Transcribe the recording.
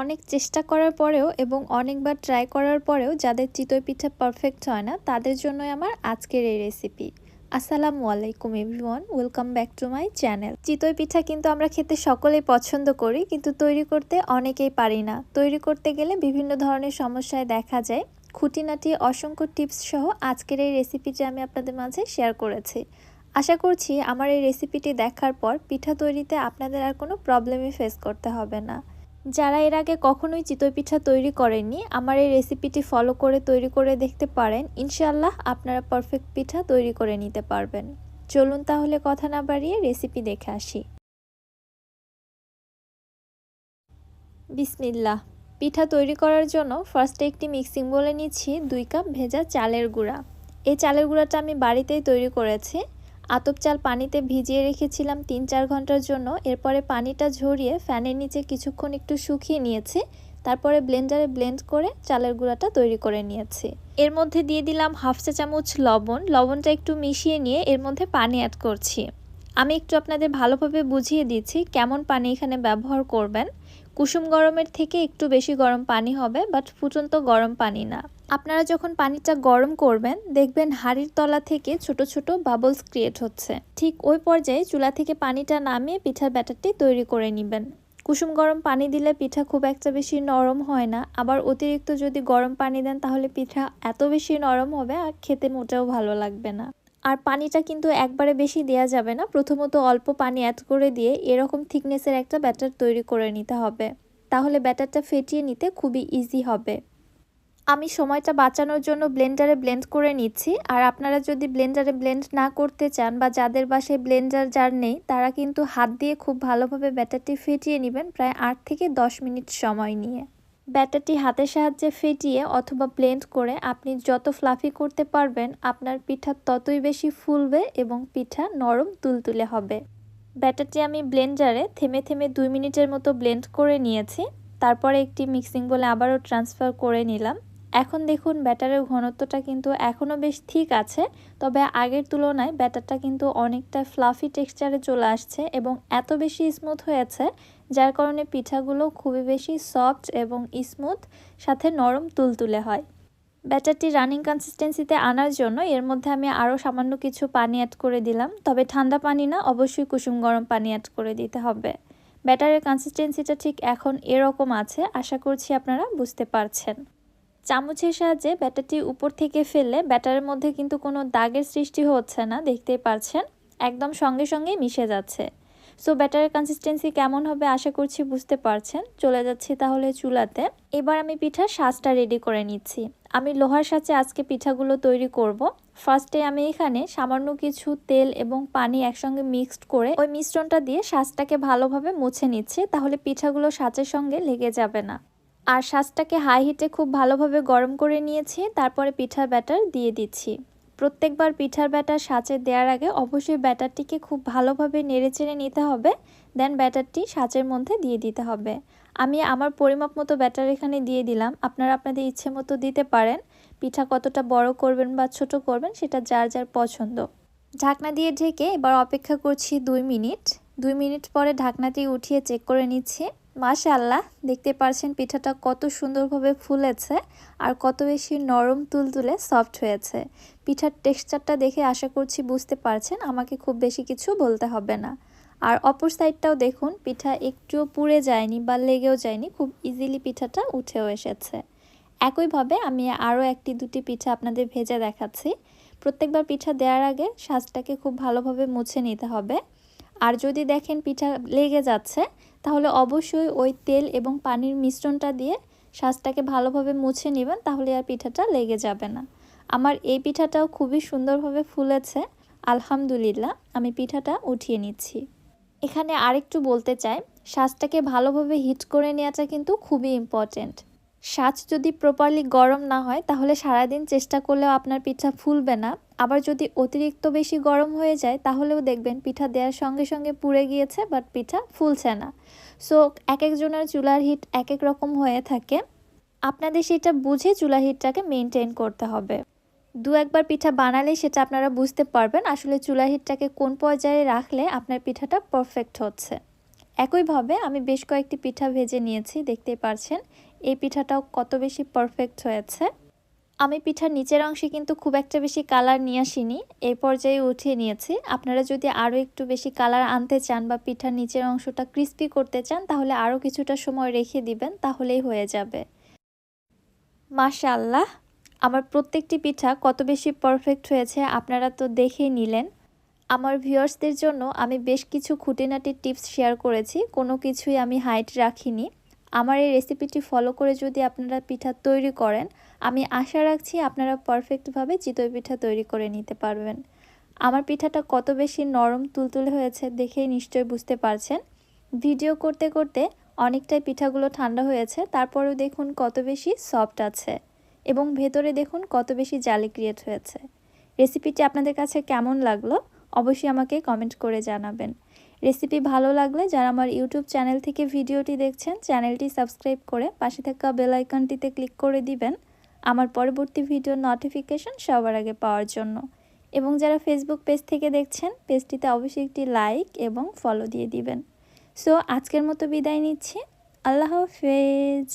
অনেক চেষ্টা করার পরেও এবং অনেকবার ট্রাই করার পরেও যাদের চিতই পিঠা পারফেক্ট হয় না, তাদের জন্যই আমার আজকের এই রেসিপি আসসালামু আলাইকুম everyone welcome back to my channel চিতই পিঠা কিন্তু আমরা খেতে সকলেই পছন্দ করি, কিন্তু তৈরি করতে অনেকেই পারি না। তৈরি করতে গেলে বিভিন্ন ধরনের সমস্যায় দেখা যায়। খুঁটিনাটি অসংখ্য টিপস সহ আজকের এই রেসিপিটি আমি আপনাদের মাঝে শেয়ার করেছি। আশা করছি আমার এই রেসিপিটি দেখার পর পিঠা তৈরিতে আপনাদের আর কোনো প্রবলেমই ফেস করতে হবে না। যারা এর আগে কখনোই চিতই পিঠা তৈরি করেননি, আমার এই রেসিপিটি ফলো করে তৈরি করে দেখতে পারেন। ইনশাল্লাহ আপনারা পারফেক্ট পিঠা তৈরি করে নিতে পারবেন। চলুন তাহলে কথা না বাড়িয়ে রেসিপি দেখে আসি। বিসমিল্লাহ। পিঠা তৈরি করার জন্য ফার্স্টে একটি মিক্সিং বলে নিচ্ছি দুই কাপ ভেজা চালের গুঁড়া। এই চালের গুঁড়াটা আমি বাড়িতেই তৈরি করেছি। আতপ চাল পানিতে ভিজিয়ে রেখেছিলাম তিন চার ঘণ্টার জন্য। এরপরে পানিটা ঝরিয়ে ফ্যানের নিচে কিছুক্ষণ একটু শুকিয়ে নিয়েছি। তারপরে ব্লেন্ডারে ব্লেন্ড করে চালের গুঁড়াটা তৈরি করে নিয়েছি। এর মধ্যে দিয়ে দিলাম হাফ চা চামচ লবণ। লবণটা একটু মিশিয়ে নিয়ে এর মধ্যে পানি অ্যাড করছি। আমি একটু আপনাদের ভালোভাবে বুঝিয়ে দিচ্ছি কেমন পানি এখানে ব্যবহার করবেন। কুসুম গরমের থেকে একটু বেশি গরম পানি হবে, বাট ফুটন্ত গরম পানি না। আপনারা যখন পানিটা গরম করবেন, দেখবেন হাড়ির তলা থেকে ছোট ছোট বাবলস ক্রিয়েট হচ্ছে। ঠিক ওই পর্যায়ে চুলা থেকে পানিটা নামিয়ে পিঠার ব্যাটারটি তৈরি করে নেবেন। কুসুম গরম পানি দিলে পিঠা খুব একটা বেশি নরম হয় না। আবার অতিরিক্ত যদি গরম পানি দেন, তাহলে পিঠা এত বেশি নরম হবে আর খেতে মোটেও ভালো লাগবে না। আর পানিটা কিন্তু একবারে বেশি দেওয়া যাবে না। প্রথমত অল্প পানি অ্যাড করে দিয়ে এরকম থিকনেসের একটা ব্যাটার তৈরি করে নিতে হবে। তাহলে ব্যাটারটা ফেটিয়ে নিতে খুবই ইজি হবে। আমি সময়টা বাঁচানোর জন্য ব্লেন্ডারে ব্লেন্ড করে নিচ্ছি। আর আপনারা যদি ব্লেন্ডারে ব্লেন্ড না করতে চান বা যাদের বাসায় ব্লেন্ডার যার নেই, তারা কিন্তু হাত দিয়ে খুব ভালোভাবে ব্যাটারটি ফেটিয়ে নেবেন প্রায় আট থেকে দশ মিনিট সময় নিয়ে। ব্যাটারটি হাতের সাহায্যে ফেটিয়ে অথবা ব্লেন্ড করে আপনি যত ফ্লাফি করতে পারবেন, আপনার পিঠা ততই বেশি ফুলবে এবং পিঠা নরম তুলতুলে হবে। ব্যাটারটি আমি ব্লেন্ডারে থেমে থেমে দুই মিনিটের মতো ব্লেন্ড করে নিয়েছি। তারপরে একটি মিক্সিং বলে আবারও ট্রান্সফার করে নিলাম। এখন দেখুন ব্যাটারের ঘনত্বটা কিন্তু এখনও বেশ ঠিক আছে, তবে আগের তুলনায় ব্যাটারটা কিন্তু অনেকটা ফ্লাফি টেক্সচারে চলে আসছে এবং এত বেশি স্মুথ হয়েছে, যার কারণে পিঠাগুলো খুবই বেশি সফট এবং স্মুথ সাথে নরম তুলতুলে হয়। ব্যাটারটি রানিং কনসিস্টেন্সিতে আনার জন্য এর মধ্যে আমি আরও সামান্য কিছু পানি অ্যাড করে দিলাম, তবে ঠান্ডা পানি না, অবশ্যই কুসুম গরম পানি অ্যাড করে দিতে হবে। ব্যাটারের কনসিস্টেন্সিটা ঠিক এখন এরকম আছে, আশা করছি আপনারা বুঝতে পারছেন। চামচের সাহায্যে ব্যাটারটি উপর থেকে ফেললে ব্যাটারের মধ্যে কিন্তু কোনো দাগের সৃষ্টি হচ্ছে না, দেখতেই পারছেন। একদম সঙ্গে সঙ্গে মিশে যাচ্ছে। সো ব্যাটারের কনসিস্টেন্সি কেমন হবে আশা করছি বুঝতে পারছেন। চলে যাচ্ছি তাহলে চুলাতে। এবার আমি পিঠার সাজটা রেডি করে নিচ্ছি। আমি লোহার সাথে আজকে পিঠাগুলো তৈরি করব। ফার্স্টে আমি এখানে সামান্য কিছু তেল এবং পানি একসঙ্গে মিক্সড করে ওই মিশ্রণটা দিয়ে সাজটাকে ভালোভাবে মুছে নিচ্ছি, তাহলে পিঠাগুলো সাজের সঙ্গে লেগে যাবে না। আর শাঁসটাকে হাই হিটে খুব ভালোভাবে গরম করে নিয়েছি, তারপরে পিঠার ব্যাটার দিয়ে দিচ্ছি। প্রত্যেকবার পিঠার ব্যাটার সাঁচে দেওয়ার আগে অবশ্যই ব্যাটারটিকে খুব ভালোভাবে নেড়ে চেড়ে নিতে হবে দেন ব্যাটারটি সাঁচের মধ্যে দিয়ে দিতে হবে। আমি আমার পরিমাপ মতো ব্যাটার এখানে দিয়ে দিলাম, আপনারা আপনাদের ইচ্ছে মতো দিতে পারেন। পিঠা কতটা বড় করবেন বা ছোট করবেন সেটা যার যার পছন্দ। ঢাকনা দিয়ে ঢেকে এবার অপেক্ষা করছি দুই মিনিট। দুই মিনিট পরে ঢাকনাটি উঠিয়ে চেক করে নিচ্ছি। মাশাল্লাহ দেখতে পারছেন পিঠাটা কত সুন্দরভাবে ফুলেছে আর কত বেশি নরম তুলতুলে সফট হয়েছে। পিঠার টেক্সচারটা দেখে আশা করছি বুঝতে পারছেন, আমাকে খুব বেশি কিছু বলতে হবে না। আর অপর সাইডটাও দেখুন, পিঠা একটুও পুড়ে যায়নি বা লেগেও যায়নি, খুব ইজিলি পিঠাটা উঠেও এসেছে। একইভাবে আমি আরও একটি দুটি পিঠা আপনাদের ভেজে দেখাচ্ছি। প্রত্যেকবার পিঠা দেওয়ার আগে সাজটাকে খুব ভালোভাবে মুছে নিতে হবে। আর যদি দেখেন পিঠা লেগে যাচ্ছে তাহলে অবশ্যই ওই তেল এবং পানির মিশ্রণটা দিয়ে শাঁসটাকে ভালোভাবে মুছে নেবেন, তাহলে আর পিঠাটা লেগে যাবে না। আমার এই পিঠাটাও খুবই সুন্দরভাবে ফুলেছে, আলহামদুলিল্লাহ, আমি পিঠাটা উঠিয়ে নিচ্ছি। এখানে আরেকটু বলতে চাই, শাঁসটাকে ভালোভাবে হিট করে নেওয়াটা কিন্তু খুবই ইম্পর্টেন্ট সাজ যদি প্রপারলি গরম না হয়, তাহলে সারাদিন চেষ্টা করলেও আপনার পিঠা ফুলবে না। আবার যদি অতিরিক্ত বেশি গরম হয়ে যায়, তাহলেও দেখবেন পিঠা দেওয়ার সঙ্গে সঙ্গে পুড়ে গিয়েছে বাট পিঠা ফুলছে না। সো এক একজনের চুলার হিট এক এক রকম হয়ে থাকে। আপনাদের সেটা বুঝে চুলার হিটটাকে মেনটেন করতে হবে। দু একবার পিঠা বানালে সেটা আপনারা বুঝতে পারবেন আসলে চুলার হিটটাকে কোন পর্যায়ে রাখলে আপনার পিঠাটা পারফেক্ট হচ্ছে। একইভাবে আমি বেশ কয়েকটি পিঠা ভেজে নিয়েছি, দেখতেই পারছেন। এই পিঠাটাও কত বেশি পারফেক্ট হয়েছে। আমি পিঠার নিচের অংশে কিন্তু খুব একটা বেশি কালার নিয়ে আসিনি, এই পর্যায়ে উঠিয়ে নিয়েছি। আপনারা যদি আরও একটু বেশি কালার আনতে চান বা পিঠার নিচের অংশটা ক্রিস্পি করতে চান, তাহলে আরও কিছুটা সময় রেখে দিবেন, তাহলেই হয়ে যাবে। মাশাল্লাহ আমার প্রত্যেকটি পিঠা কত বেশি পারফেক্ট হয়েছে আপনারা তো দেখেই নিলেন। আমার ভিউয়ার্সদের জন্য আমি বেশ কিছু খুঁটিনাটি টিপস শেয়ার করেছি, কোনো কিছুই আমি হাইট রাখিনি। আমার এই রেসিপিটি ফলো করে যদি আপনারা পিঠা তৈরি করেন আমি আশা রাখছি আপনারা পারফেক্টভাবে চিতই পিঠা তৈরি করে নিতে পারবেন। আমার পিঠাটা কত বেশি নরম তুলতুলে হয়েছে দেখেই নিশ্চয়ই বুঝতে পারছেন। ভিডিও করতে করতে অনেকটাই পিঠাগুলো ঠান্ডা হয়েছে, তারপরেও দেখুন কত বেশি সফট আছে এবং ভেতরে দেখুন কত বেশি জালি ক্রিয়েট হয়েছে। রেসিপিটি আপনাদের কাছে কেমন লাগল অবশ্যই আমাকে কমেন্ট করে জানাবেন। রেসিপি ভালো লাগলে যারা আমার ইউটিউব চ্যানেল থেকে ভিডিওটি দেখছেন চ্যানেলটি সাবস্ক্রাইব করে পাশে থাকা বেল আইকনটিতে ক্লিক করে দিবেন। আমার পরবর্তী ভিডিও নোটিফিকেশান সবার আগে পাওয়ার জন্য। এবং যারা ফেসবুক পেজ থেকে দেখছেন পেজটিতে অবশ্যই একটি লাইক এবং ফলো দিয়ে দিবেন। সো আজকের মতো বিদায় নিচ্ছি। আল্লাহ হাফেজ।